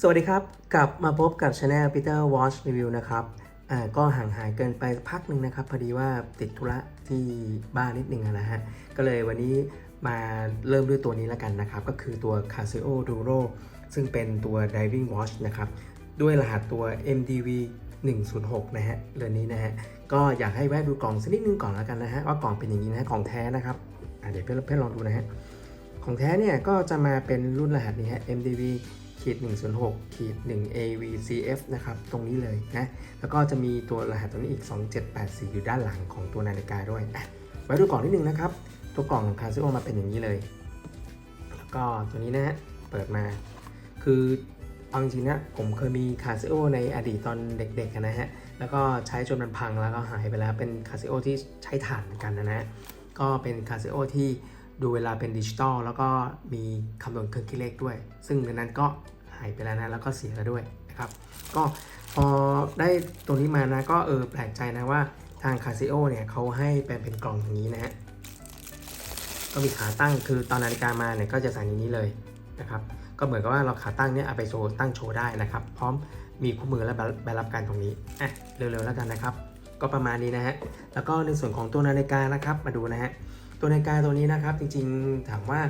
สวัสดีครับ กลับมาพบกับช anel Peter Watch Review นะครับอ่าก็ห่างหายเกินไปพักหนึ่งนะครับ พอดีว่าติดธุระที่บ้านนิดนึงนะฮะ ก็เลยวันนี้มาเริ่มด้วยตัวนี้แล้วกันนะครับ ก็คือตัว Casio Duro ซึ่งเป็นตัว diving watch นะครับ ด้วยรหัสตัว MDV 106 นะฮะเรือนนี้นะฮะ ก็อยากให้แวะดูกล่องสักนิดนึงก่อนแล้วกันนะฮะ ว่ากล่องเป็นอย่างนี้นะฮะของแท้นะครับเดี๋ยวเพื่อนเพื่อนลองดูนะฮะ ของแท้เนี่ยก็จะมาเป็นรุ่นรหัสนี้ฮะ MDV ขีด106ขีด1 AVCF นะครับ ตรงนี้เลยนะ แล้วก็จะมีตัวรหัสตรงนี้อีก 2784 อยู่ด้านหลังของตัวนาฬิกาด้วยอะไว้ดูกล่องนิดนึงนะครับ ตัวกล่องของคาซิโอมาเป็นอย่างนี้เลย แล้วก็ตัวนี้นะฮะ เปิดมา คือเอาจริงนะ ผมเคยมีคาซิโอในอดีตตอนเด็กๆนะฮะ แล้วก็ใช้จนมันพังแล้วก็หายไปแล้ว เป็นคาซิโอที่ใช้ถ่านเหมือนกันนะฮะ ก็เป็นคาซิโอที่ ดูเวลาเป็นดิจิตอลแล้วก็มีคำนวณเครื่องคิดเลขด้วย ซึ่งในนั้นก็หายไปแล้วนะแล้วก็เสียแล้วด้วยนะครับ ก็พอได้ตัวนี้มานะก็เออแปลกใจนะว่าทางคาซิโอเนี่ยเขาให้แปลงเป็นกล่องอย่างนี้นะฮะก็มีขาตั้งคือตอนนาฬิกามาเนี่ยก็จะใส่อย่างนี้เลยนะครับ ก็เหมือนกับว่าเราขาตั้งเนี่ยเอาไปโชว์ตั้งโชว์ได้นะครับ พร้อมมีคู่มือและใบรับการตรงนี้อะเร็วๆแล้วกันนะครับ ก็ประมาณนี้นะฮะแล้วก็ในส่วนของตัวนาฬิกานะครับมาดูนะฮะ ตัวนาฬิกาตัวนี้นะครับจริงๆถามว่า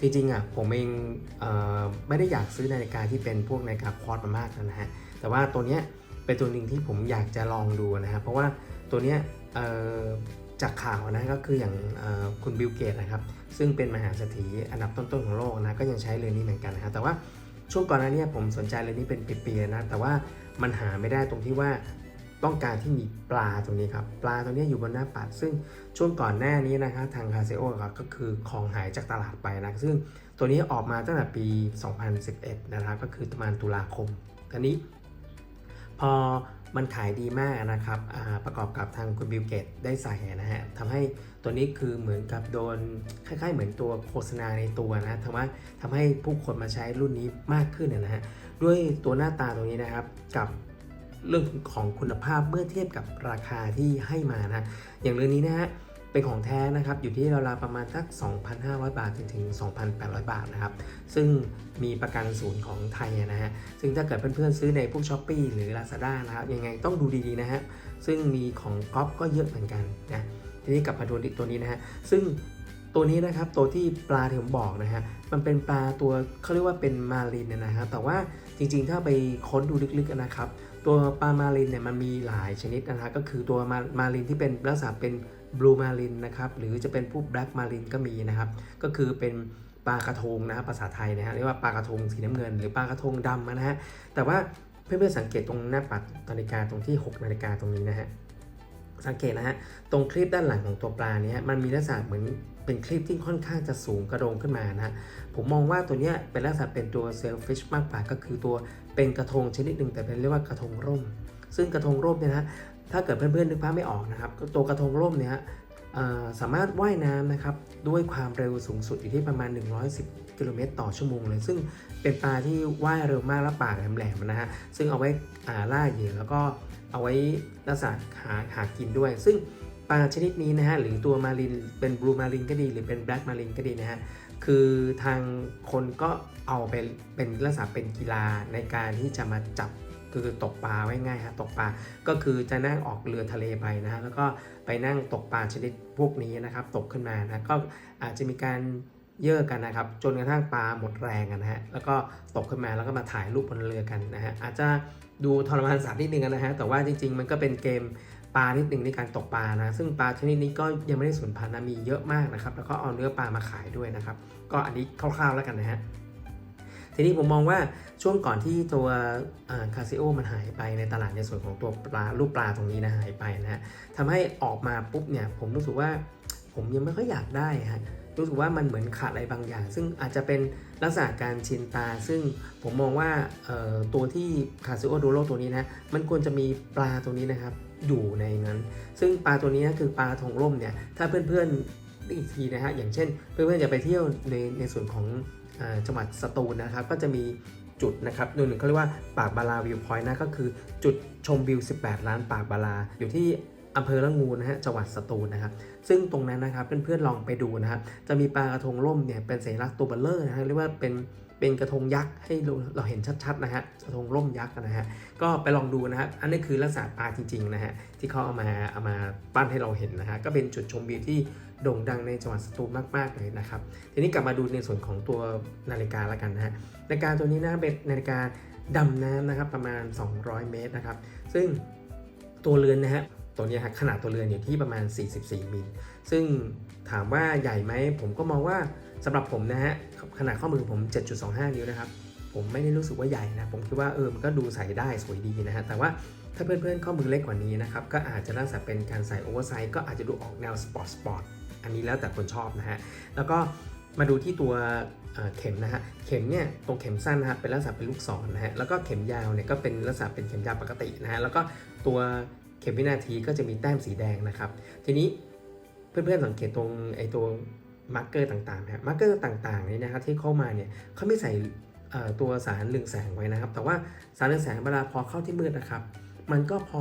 จริงๆอะผมเองเอ่อไม่ได้อยากซื้อนาฬิกาที่เป็นพวกนาฬิกาควอตมามากนะฮะแต่ว่าตัวเนี้ยเป็นตัวหนึ่งที่ผมอยากจะลองดูนะครับเพราะว่าตัวเนี้ยเอ่อจากข่าวนะก็คืออย่างคุณบิลเกตนะครับซึ่งเป็นมหาเศรษฐีอันดับต้นๆของโลกนะก็ยังใช้เรือนนี้เหมือนกันนะครับแต่ว่าช่วงก่อนหน้านี้ผมสนใจเรือนนี้เป็นปีๆนะแต่ว่ามันหาไม่ได้ตรงที่ว่า ต้องการที่มีปลาตรงนี้ครับ ปลาตรงนี้อยู่บนหน้าปัด ซึ่งช่วงก่อนหน้านี้นะครับ ทางคาเซโอครับก็คือของหายจากตลาดไปนะ ซึ่งตัวนี้ออกมาตั้งแต่ปี 2011 นะครับ ก็คือประมาณตุลาคมทีนี้ พอมันขายดีมากนะครับ ประกอบกับทางคุณบิลเกตได้ใส่นะฮะทำให้ตัวนี้คือเหมือนกับโดนคล้ายๆ เหมือนตัวโฆษณาในตัวนะทำให้ทำให้ผู้คนมาใช้รุ่นนี้มากขึ้นนะฮะ ด้วยตัวหน้าตาตรงนี้นะครับ กับ เรื่องของคุณภาพเมื่อเทียบกับราคาที่ให้มานะอย่างเรื่องนี้นะฮะเป็นของแท้นะครับอยู่ที่ราวๆประมาณสัก 2,500 บาทจนถึง 2,800 บาทนะครับ ซึ่งมีประกันศูนย์ของไทยนะฮะซึ่งถ้าเกิดเพื่อนๆซื้อในพวก s h อ p e e หรือ Lazada นะครับยังไงต้องดูดีๆนะฮะซึ่งมีของก๊อปก็เยอะเหมือนกันนะทีนี้กลับมาดูตัวนี้นะฮะซึ่ง ตัวนี้นะครับตัวที่ปลาที่ผมบอกนะฮะมันเป็นปลาตัวเขาเรียกว่าเป็นมาลินนะฮะแต่ว่าจริงๆ ถ้าไปค้นดูลึกๆนะครับตัวปลามาลินเนี่ยมันมีหลายชนิดนะฮะก็คือตัวมามาลินที่เป็นลักษณะเป็นบลูมาลินนะครับหรือจะเป็นพวกแบล็กมาลินก็มีนะครับก็คือเป็นปลากระทงนะครับภาษาไทยนะฮะเรียกว่าปลากระทงสีน้ำเงิน หรือปลากระทงดำนะฮะแต่ว่าเพื่อนๆสังเกตตรงหน้าปัดนาฬิกาตรงที่ 6 นาฬิกาตรงนี้นะฮะสังเกตนะฮะตรงคลิปด้านหลังของตัวปลาเนี้ยมันมีลักษณะเหมือน เป็นคลิปที่ค่อนข้างจะสูงกระโดงขึ้นมานะฮะผมมองว่าตัวเนี้ยเป็นลักษณะเป็นตัวเซลฟิชมากกว่าก็คือตัวเป็นกระทงชนิดหนึ่งแต่เป็นเรียกว่ากระทงร่ม ซึ่งกระทงร่มเนี่ยนะถ้าเกิดเพื่อนๆนึกภาพไม่ออกนะครับตัวกระทงร่มเนี่ยสามารถว่ายน้ำนะครับด้วยความเร็วสูงสุดอยู่ที่ประมาณ 110 กิโลเมตรต่อชั่วโมงเลย ซึ่งเป็นปลาที่ว่ายเร็วมากและปากแหลมๆนะฮะซึ่งเอาไว้ล่าเหยื่อแล้วก็เอาไว้ลักษณะหาหากินด้วย ซึ่ง ปลาชนิดนี้นะฮะหรือตัวมารินเป็นบลูมารินก็ดี หรือเป็นแบล็กมารินก็ดีนะฮะคือทางคนก็เอาไปเป็นลักษณะเป็นกีฬาในการที่จะมาจับคือตกปลาไว้ง่ายฮะตกปลาก็คือจะนั่งออกเรือทะเลไปนะฮะแล้วก็ไปนั่งตกปลาชนิดพวกนี้นะครับ ตกขึ้นมานะก็อาจจะมีการเยอะกันนะครับ จนกระทั่งปลาหมดแรงนนะฮะแล้วก็ตกขึ้นมาแล้วก็มาถ่ายรูปบนเรือกันนะฮะอาจจะดูทรมานสัตว์นิดนึงนะฮะแต่ว่าจริง ๆ มันก็เป็นเกม ปลานิดหนึ่งในการตกปลานะซึ่งปลาชนิดนี้ก็ยังไม่ได้สูญพันธุ์นะมีเยอะมากนะครับ แล้วก็เอาเนื้อปลามาขายด้วยนะครับ ก็อันนี้คร่าวๆแล้วกันนะฮะทีนี้ผมมองว่าช่วงก่อนที่ตัวคาซิโอมันหายไปในตลาดในส่วนของตัวปลาลูกปลาตรงนี้นะหายไปนะฮะทำให้ออกมาปุ๊บเนี่ยผมรู้สึกว่าผมยังไม่ค่อยอยากได้ฮะรู้สึกว่ามันเหมือนขาดอะไรบางอย่าง ซึ่งอาจจะเป็นลักษณะการชินตา ซึ่งผมมองว่าตัวที่คาซิโอโดโรตัวนี้นะมันควรจะมีปลาตัวนี้นะครับ อยู่ในนั้น ซึ่งปลาตัวนี้คือปลาทองร่มเนี่ย ถ้าเพื่อนๆอีกทีนะฮะ อย่างเช่น เพื่อนๆจะไปเที่ยวในในส่วนของจังหวัดสตูลนะครับ ก็จะมีจุดนะครับหนึ่งเขาเรียกว่าปากบาลาวิวพอยต์นะ ก็คือจุดชมวิว 18 ล้านปากบาลา อยู่ที่อำเภอละงูนะฮะ จังหวัดสตูลนะครับ ซึ่งตรงนั้นนะครับ เพื่อนๆลองไปดูนะครับ จะมีปลากระทงร่มเนี่ย เป็นสัญลักษณ์ตัวเบลเลอร์นะฮะ เรียกว่าเป็น เป็นกระทงยักษ์ให้เราเห็นชัดๆนะฮะกระทงร่มยักษ์นะฮะก็ไปลองดูนะฮะอันนี้คือลักษณะปลาจริงๆนะฮะที่เขาเอามาเอามาปั้นให้เราเห็นนะฮะก็เป็นจุดชมวิวที่โด่งดังในจังหวัดสตูลมากๆเลยนะครับทีนี้กลับมาดูในส่วนของตัวนาฬิกาล้วกันนะฮะนาฬิกาตัวนี้นะเป็นนาฬิกาดำน้ำนะครับประมาณ 200 เมตรนะครับซึ่งตัวเรือนนะฮะตัวนี้ฮะขนาดตัวเรือนอยู่ที่ประมาณ 44 มิล ซึ่งถามว่าใหญ่ไหมผมก็มองว่าสำหรับผมนะฮะขนาดข้อมือผม 7.25 นิ้วนะครับ ผมไม่ได้รู้สึกว่าใหญ่นะ ผมคิดว่าเออมันก็ดูใส่ได้สวยดีนะฮะ แต่ว่าถ้าเพื่อนๆข้อมือเล็กกว่านี้นะครับ ก็อาจจะลักษณะเป็นการใส่โอเวอร์ไซส์ก็อาจจะดูออกแนวสปอร์ตสปอร์ต อันนี้แล้วแต่คนชอบนะฮะ แล้วก็มาดูที่ตัวเเข็มนะฮะ เข็มเนี่ยตรงเข็มสั้นนะฮะเป็นลักษณะเป็นลูกศรนะฮะ แล้วก็เข็มยาวเนี่ยก็เป็นลักษณะเป็นเข็มยาวปกตินะฮะ แล้วก็ตัวเข็มวินาทีก็จะมีแต้มสีแดงนะครับ ทีนี้เพื่อนๆสังเกตตรงไอ้ตัว มาร์กเกอร์ต่างๆนะมาร์กเกอร์ต่างๆเนี่ยนะครับที่เข้ามาเนี่ยเขาไม่ใส่ตัวสารเรืองแสงไว้นะครับ แต่ว่าสารเรืองแสงเวลาพอเข้าที่มืดนะครับ มันก็พอ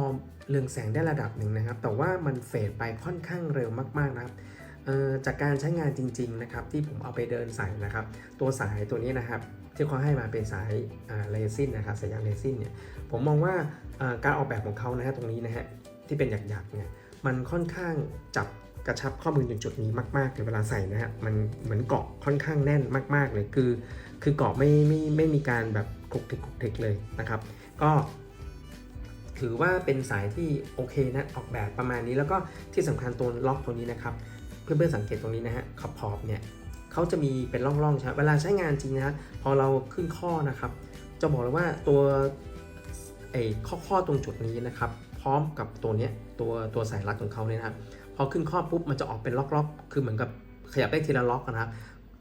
เรืองแสงได้ระดับหนึ่งนะครับ แต่ว่ามันเฟดไปค่อนข้างเร็วมากๆนะครับจากการใช้งานจริงๆนะครับที่ผมเอาไปเดินสายนะครับ ตัวสายตัวนี้นะครับที่เขาให้มาเป็นสายเรซินนะครับสายยางเรซินเนี่ยผมมองว่าอ่าการออกแบบของเขานะฮะตรงนี้นะฮะที่เป็นหยักๆเนี่ยมันค่อนข้างจับ กระชับข้อมือจุดนี้มากๆเลยเวลาใส่นะฮะมันเหมือนเกาะค่อนข้างแน่นมากๆเลยคือ คือเกาะไม่ไม่ไม่มีการแบบคลุกคลิกคลุกคลิกเลยนะครับ ก็ถือว่าเป็นสายที่โอเคนะออกแบบประมาณนี้แล้วก็ที่สำคัญตัวล็อกตัวนี้นะครับ เพื่อนๆสังเกตตรงนี้นะฮะขอบขอบเนี่ยเขาจะมีเป็นร่องๆใช่ไหมเวลาใช้งานจริงนะฮะพอเราขึ้นข้อนะครับ จะบอกเลยว่าตัวไอ้ข้อข้อตรงจุดนี้นะครับ พร้อมกับตัวเนี้ยตัวตัวสายรัดของเขาเนี่ยนะครับ พอขึ้นข้อปุ๊บมันจะออกเป็นล็อกๆ คือเหมือนกับขยับได้ทีละล็อกนะครับ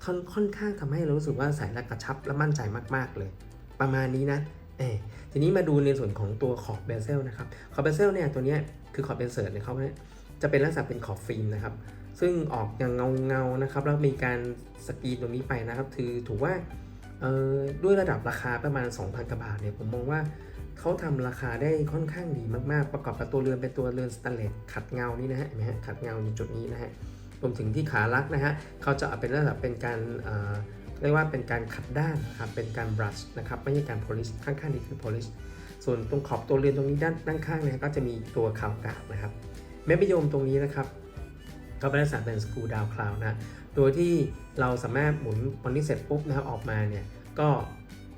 ค่อนค่อนข้างทำให้เรารู้สึกว่าสายรัดกระชับและมั่นใจมากๆเลย ประมาณนี้นะเออทีนี้มาดูในส่วนของตัวขอบเบเซลนะครับขอบเบเซลเนี่ยตัวนี้คือขอบเบเซอร์เนี่ยเขาเนี่ยจะเป็นลักษณะเป็นขอบฟิล์มนะครับ ซึ่งออกอย่างเงาเงาๆนะครับแล้วมีการสกรีนตรงนี้ไปนะครับคือถือว่าด้วยระดับราคาประมาณ 2,000กว่าบาทเนี่ยผมมองว่า เขาทำราคาได้ค่อนข้างดีมากๆ ประกอบกับตัวเรือนเป็นตัวเรือนสแตนเลสขัดเงานี่นะฮะเห็นไหมฮะขัดเงาอยู่จุดนี้นะฮะรวมถึงที่ขาลักนะฮะเขาจะเอาเป็นระดับเป็นการเรียกว่าเป็นการขัดด้านนะครับเป็นการบรัชนะครับไม่ใช่การ polish ข้างๆนี้คือ polish ส่วนตรงขอบตัวเรือนตรงนี้ด้านด้านข้างเนี่ยก็จะมีตัวขาวกาบนะครับแม่ประโยมตรงนี้นะครับก็เป็นลักษณะเป็นสกูดาวคลาวนะโดยที่เราสามารถหมุนวันนี้เสร็จปุ๊บนะครับออกมาเนี่ยก็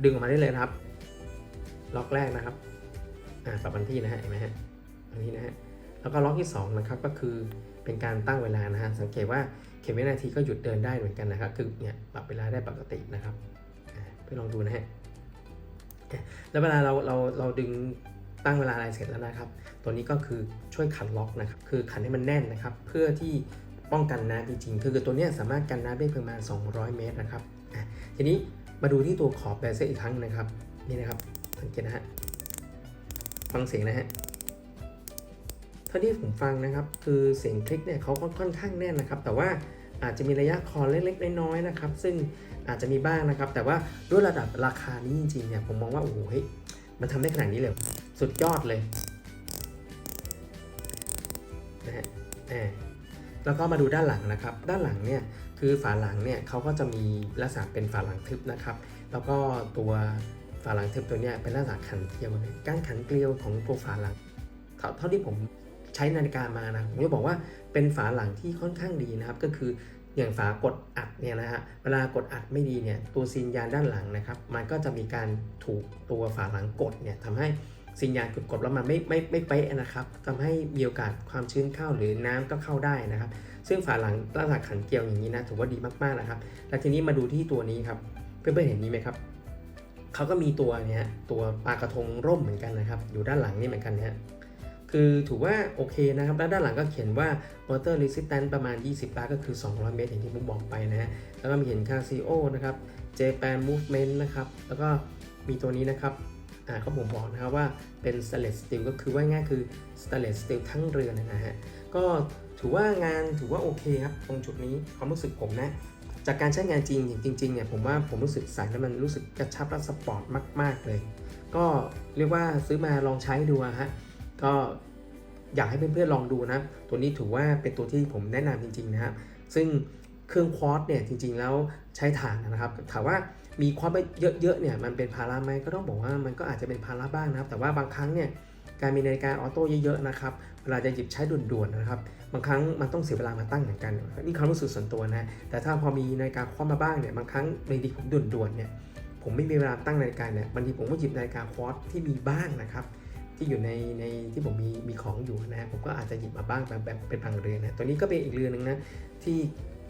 ดึงออกมาได้เลยครับ ล็อกแรกนะครับอ่าปรับวันที่นะฮะเห็นไหมฮะอันนี้นะฮะแล้วก็ล็อกที่2นะครับก็คือเป็นการตั้งเวลานะฮะสังเกตว่าเข็มวินาทีก็หยุดเดินได้เหมือนกันนะครับคือเนี่ยปรับเวลาได้ปกตินะครับอ่าเพื่อลองดูนะฮะแล้วเวลาเราเราเราดึงตั้งเวลาอะไรเสร็จแล้วนะครับ ตัวนี้ก็คือช่วยขันล็อกนะครับคือขันให้มันแน่นนะครับ เพื่อที่ป้องกันน้ำจริงๆคือตัวนี้สามารถกันน้ำได้ประมาณ 200 เมตรนะครับทีนี้มาดูที่ตัวขอบแบเซอร์อีกครั้งนะครับนี่นะครับ สังเกตนะฮะฟังเสียงนะฮะเท่าที่ผมฟังนะครับ คือเสียงคลิกเนี่ยเขาก็ค่อนข้างแน่นนะครับ แต่ว่าอาจจะมีระยะคอเล็กๆน้อยๆนะครับ ซึ่งอาจจะมีบ้างนะครับ แต่ว่าด้วยระดับราคานี้จริงๆเนี่ยผมมองว่าโอ้โหเฮ้ยมันทำได้ขนาดนี้เลยสุดยอดเลยนะฮะอ่าแล้วก็มาดูด้านหลังนะครับ ด้านหลังเนี่ยคือฝาหลังเนี่ยเขาก็จะมีลักษณะเป็นฝาหลังทึบนะครับ แล้วก็ตัว ฝาหลังทึบตัวนี้เป็นลักษณะขันเกลียวการขันเกลียวของตัวฝาหลังเท่าที่ผมใช้นาฬิกามานะผมจะบอกว่าเป็นฝาหลังที่ค่อนข้างดีนะครับ ก็คืออย่างฝากดอัดเนี่ยนะฮะเวลากดอัดไม่ดีเนี่ยตัวซีนยานด้านหลังนะครับ มันก็จะมีการถูกตัวฝาหลังกดเนี่ยทำให้ซีนยานกดกดแล้วมันไม่ไม่ไม่เป๊ะนะครับทำให้มีโอกาสความชื้นเข้าหรือน้ำก็เข้าได้นะครับ ซึ่งฝาหลังลักษณะขันเกลียวอย่างนี้นะถือว่าดีมากๆนะครับ แล้วทีนี้มาดูที่ตัวนี้ครับเพื่อนๆเห็นนี้ไหมครับ เขาก็มีตัวเนี้ยตัวปลากระทงร่มเหมือนกันนะครับ อยู่ด้านหลังนี่เหมือนกันนะฮะคือถือว่าโอเคนะครับ แล้วด้านหลังก็เขียนว่า water resistant ประมาณ 20 บาทก็คือ 200 เมตร อย่างที่ผมบอกไปนะฮะแล้วก็มีเห็น Casio นะครับ Japan Movement นะครับ แล้วก็มีตัวนี้นะครับอ่าเขาผมบอกนะครับว่าเป็น stainless steel ก็คือว่าง่ายคือ stainless steel ทั้งเรือนะฮะก็ถือว่างานถือว่าโอเคครับ ตรงจุดนี้ความรู้สึกผมนะ จากการใช้งานจริงอย่างจริงๆเนี่ยผมว่าผมรู้สึกใส่แล้วมันรู้สึกกระชับและสปอร์ตมาก ๆ เลย ก็เรียกว่าซื้อมาลองใช้ดูฮะก็อยากให้เพื่อนๆลองดูนะ ตัวนี้ถือว่าเป็นตัวที่ผมแนะนำจริงๆนะครับซึ่งเครื่องควอตเนี่ยจริงๆแล้วใช้ถ่านนะครับ ถามว่ามีความเยอะๆเนี่ยมันเป็นภาระไหมก็ต้องบอกว่ามันก็อาจจะเป็นภาระบ้างนะครับ แต่ว่าบางครั้งเนี่ย การมีนาฬิกาออโต้เยอะๆนะครับเวลาจะหยิบใช้ด่วนๆนะครับ บางครั้งมันต้องเสียเวลามาตั้งเหมือนกัน นี่ความรู้สึกส่วนตัวนะ แต่ถ้าพอมีนาฬิกาคว้ามาบ้างเนี่ย บางครั้งในดีผมด่วนๆเนี่ย ผมไม่มีเวลาตั้งนาฬิกาเนี่ย บางทีผมก็หยิบนาฬิกาควอตที่มีบ้างนะครับ ที่อยู่ในในที่ผมมีมีของอยู่นะ ผมก็อาจจะหยิบมาบ้างแบบแบบเป็นบางเรือนนะ ตัวนี้ก็เป็นอีกเรือนหนึ่งนะที่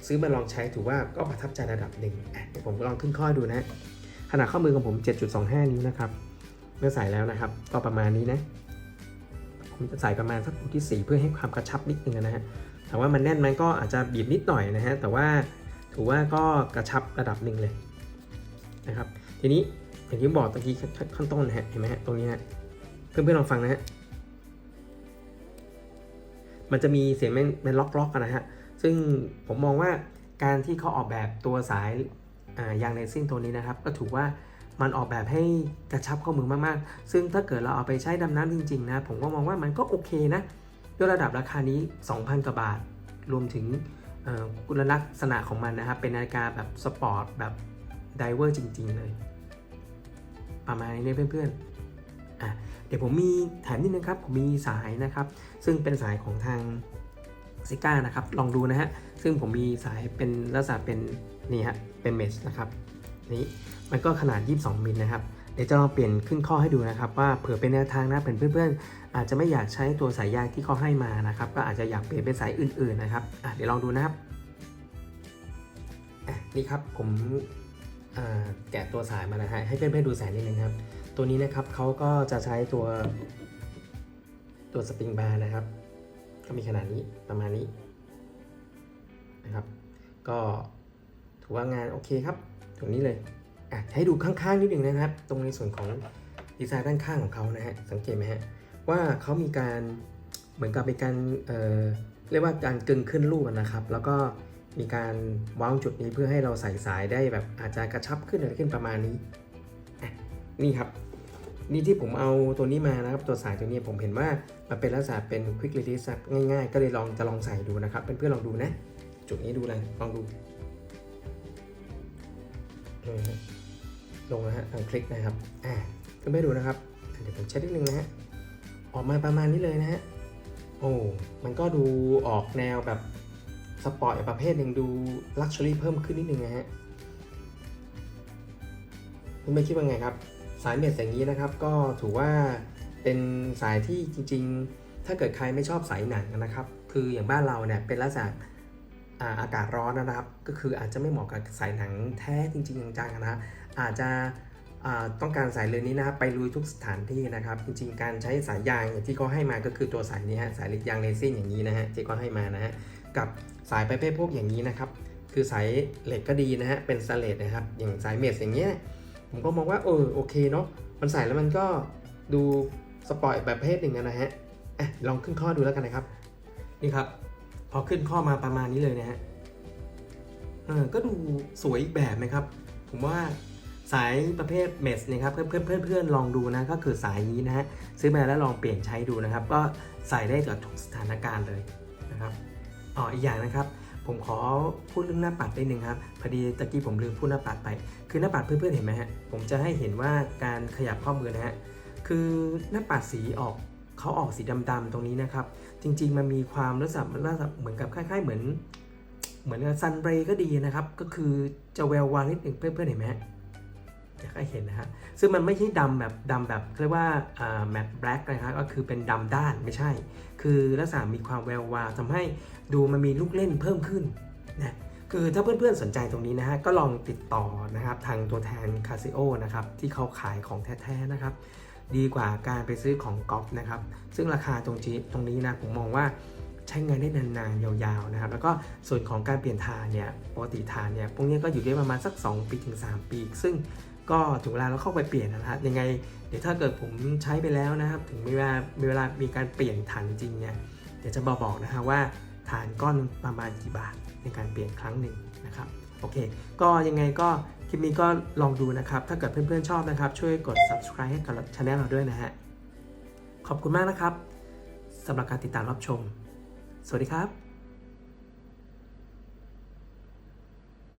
ซื้อมาลองใช้ถือว่าก็ประทับใจระดับหนึ่งเดี๋ยวผมลองขึ้นข้อดูนะขนาดข้อมือของผม 7.25 นิ้วนะครับ เมื่อใส่แล้วนะครับ ก็ประมาณนี้นะ ผมจะใส่ประมาณสักที่ 4 เพื่อให้ความกระชับนิดนึงนะฮะแต่ว่ามันแน่นมันก็อาจจะบีบนิดหน่อยนะฮะแต่ว่าถือว่าก็กระชับระดับหนึ่งเลยนะครับทีนี้อย่างที่บอกตะกี้ขั้นต้นนะฮะเห็นไหมฮะตรงนี้ฮะเพื่อนๆลองฟังนะฮะมันจะมีเสียงเป็นเป็นล็อกๆกันนะฮะซึ่งผมมองว่าการที่เขาออกแบบตัวสายยางเลซิ่งตัวนี้นะครับ ก็ถือว่า มันออกแบบให้กระชับข้อมือมากๆ ซึ่งถ้าเกิดเราเอาไปใช้ดำน้ำจริงๆนะผมก็มองว่ามันก็โอเคนะด้วยระดับราคานี้ 2,000กว่าบาท รวมถึงคุณลักษณะของมันนะครับ เป็นนาฬิกาแบบสปอร์ตแบบไดเวอร์จริง ๆ เลย ประมาณนี้เนี่ยเพื่อนๆอะเดี๋ยวผมมีแถมนิดนึงครับ ผมมีสายนะครับ ซึ่งเป็นสายของทางซิก้านะครับ ลองดูนะฮะ ซึ่งผมมีสายเป็นลักษณะเป็นนี่ฮะ เป็นเมชนะครับ นี้มันก็ขนาด 22 มิลนะครับ เดี๋ยวจะลองเปลี่ยนขึ้นข้อให้ดูนะครับ ว่าเผื่อเป็นแนวทางนะเป็นเพื่อนๆอาจจะไม่อยากใช้ตัวสายยางที่เขาให้มานะครับ ก็อาจจะอยากเปลี่ยนเป็นสายอื่นๆนะครับเดี๋ยวลองดูนะครับนี่ครับผมแกะตัวสายมานะฮะให้เพื่อนๆดูสายนิดนึงครับ ตัวนี้นะครับเขาก็จะใช้ตัวตัวสปริงบาร์นะครับ ก็มีขนาดนี้ประมาณนี้นะครับ ก็ถือว่างานโอเคครับ ตรงนี้เลยอะให้ดูข้างๆนิดหนึ่งนะครับ ตรงในส่วนของดีไซน์ด้านข้างของเขานะฮะสังเกตไหมฮะว่าเขามีการเหมือนกับเป็นการเเรียกว่าการกึงขึ้นรูปนะครับ แล้วก็มีการวางจุดนี้เพื่อให้เราใส่สายได้แบบอาจจะกระชับขึ้นอะไรขึ้นประมาณนี้นี่ครับ นี่ที่ผมเอาตัวนี้มานะครับ ตัวสายตัวนี้ผมเห็นว่ามันเป็นลักษณะเป็น quick release ง่ายๆ ก็เลยลองจะลองใส่ดูนะครับเพื่อนๆลองดูนะ จุดนี้ดูเลยลองดู ลงนะฮะคลิกนะครับอ่าเพื่อนๆดูนะครับเดี๋ยวผมเช็ดนิดนึงนะฮะออกมาประมาณนี้เลยนะฮะโอ้มันก็ดูออกแนวแบบสปอร์ตประเภทหนึ่งดูลักชัวรี่เพิ่มขึ้นนิดนึงนะฮะคุณไม่คิดว่าไงครับ สายเมสอย่างนี้นะครับ ก็ถือว่าเป็นสายที่จริง ๆ ถ้าเกิดใครไม่ชอบสายหนังนะครับ คืออย่างบ้านเราเนี่ยเป็นลักษณะ อาอากาศร้อนนะครับ ก็คืออาจจะไม่เหมาะกับสายหนังแท้จริงๆจังๆนะอาจจะต้องการสายเรือนี้นะครับไปลุยทุกสถานที่นะครับ จริงๆ การใช้สายยางที่เขาให้มาก็คือตัวสายนี้ฮะสายยางเลซิ่งอย่างนี้นะฮะที่เขาให้มานะฮะกับสายประเภทพวกอย่างนี้นะครับ คือสายเหล็กก็ดีนะฮะเป็นสเลตนะครับ อย่างสายเมสอย่างเงี้ยผมก็มองว่าเออโอเคเนาะมันใส่แล้วมันก็ดูสปอร์ตแบบประเพศหนึ่งนะฮะอะลองขึ้นข้อดูแล้วกันนะครับ นี่ครับ อขึ้นข้อมาประมาณนี้เลยนะฮะเออก็ดูสวยอีกแบบนะครับ ผมว่าสายประเภทเมสนะครับเพื่อนเพื่อนเพื่อนเพื่อนลองดูนะก็คือสายนี้นะฮะซื้อมาแล้วลองเปลี่ยนใช้ดูนะครับ ก็ใส่ได้กับทุกสถานการณ์เลยนะครับอ๋ออีกอย่างนะครับผมขอพูดเรื่องหน้าปัดนิดนึงครับพอดีตะกี้ผมลืมพูดหน้าปัดไป คือหน้าปัดเพื่อนๆเห็นไหมฮะผมจะให้เห็นว่าการขยับข้อมือนะฮะคือหน้าปัดสีออกเขาออกสีดำๆตรงนี้นะครับ จริง ๆ มันมีความลักษณะลักษณะเหมือนกับคล้าย ๆ เหมือน เหมือนซันเบรก็ดีนะครับ ก็คือจะแวววาวนิดหนึ่งเพื่อนๆเห็นไหมฮะอยากให้เห็นนะฮะซึ่งมันไม่ใช่ดำแบบดำแบบเรียกว่าแมตต์แบล็กนะครับก็คือเป็นดำด้านไม่ใช่ คือลักษณะมีความแวววาวทำให้ดูมันมีลูกเล่นเพิ่มขึ้นนะคือถ้าเพื่อนๆสนใจตรงนี้นะฮะก็ลองติดต่อนะครับทางตัวแทน Casio นะครับที่เขาขายของแท้ๆนะครับ ดีกว่าการไปซื้อของก๊อฟนะครับ ซึ่งราคาตรงนี้ตรงนี้นะผมมองว่าใช้งานได้นานๆ ยาวๆ นะครับ แล้วก็ส่วนของการเปลี่ยนทานเนี่ย ปกติทานเนี่ย พวกนี้ก็อยู่ได้ประมาณสัก 2 ปีถึง 3 ปี ซึ่งก็ถึงเวลาเราเข้าไปเปลี่ยนนะฮะยังไง เดี๋ยวถ้าเกิดผมใช้ไปแล้วนะครับ ถึงเวลาเวลามีการเปลี่ยนฐานจริงเนี่ย เดี๋ยวจะบอกบอกนะฮะว่าฐานก้อนประมาณกี่บาทในการเปลี่ยนครั้งหนึ่งนะครับ โอเค ก็ยังไงก็ คลิปนี้ก็ลองดูนะครับ ถ้าเกิดเพื่อนๆชอบนะครับ ช่วยกด subscribe ให้กับช anel เราด้วยนะฮะ ขอบคุณมากนะครับสำหรับการติดตามรับชม สวัสดีครับ